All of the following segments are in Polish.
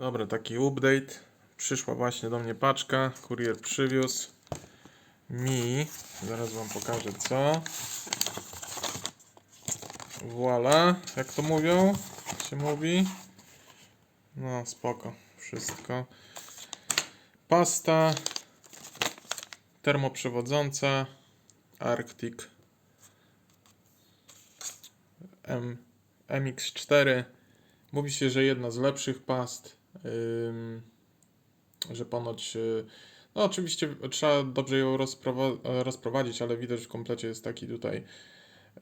Dobra, taki update. Przyszła właśnie do mnie paczka. Kurier przywiózł mi. Zaraz wam pokażę co. Voila, jak to mówią? Się mówi? No, spoko. Wszystko. Pasta termoprzewodząca Arctic M, MX4. Mówi się, że jedna z lepszych past. Że ponoć. y, No, oczywiście trzeba dobrze ją rozprowa- rozprowadzić, ale widać w komplecie jest taki tutaj.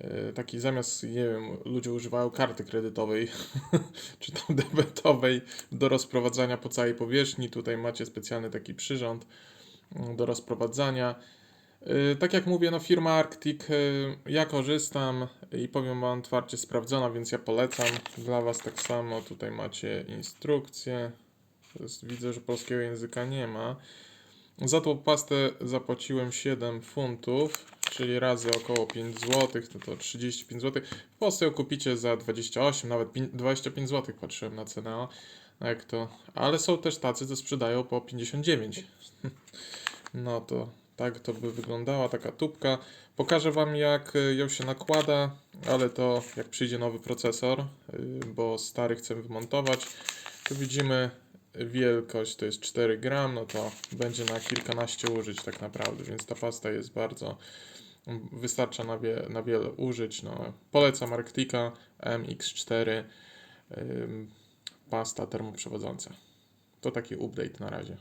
y, Taki zamiast, nie wiem, ludzie używają karty kredytowej czy tam debetowej do rozprowadzania po całej powierzchni. Tutaj macie specjalny taki przyrząd mm, do rozprowadzania. Y, Tak jak mówię, no firma Arctic, ja korzystam i powiem Wam otwarcie sprawdzona, więc ja polecam. Dla Was tak samo, tutaj macie instrukcję. Jest, widzę, że polskiego języka nie ma. Za tą pastę zapłaciłem 7 funtów, czyli razy około 5 zł, to to 35 zł. W Polsce ją kupicie za 28, nawet pin- 25 zł patrzyłem na cenę. No jak to, ale są też tacy, co sprzedają po 59. No to tak to by wyglądała taka tubka. Pokażę Wam jak y, ją się nakłada, ale to jak przyjdzie nowy procesor, y, bo stary chcę wymontować. Tu widzimy wielkość to jest 4 gram, no to będzie na kilkanaście użyć tak naprawdę, więc ta pasta jest bardzo wystarcza na, wie, na wiele użyć. No, polecam Arctica MX4 ym, pasta termoprzewodząca. To taki update na razie.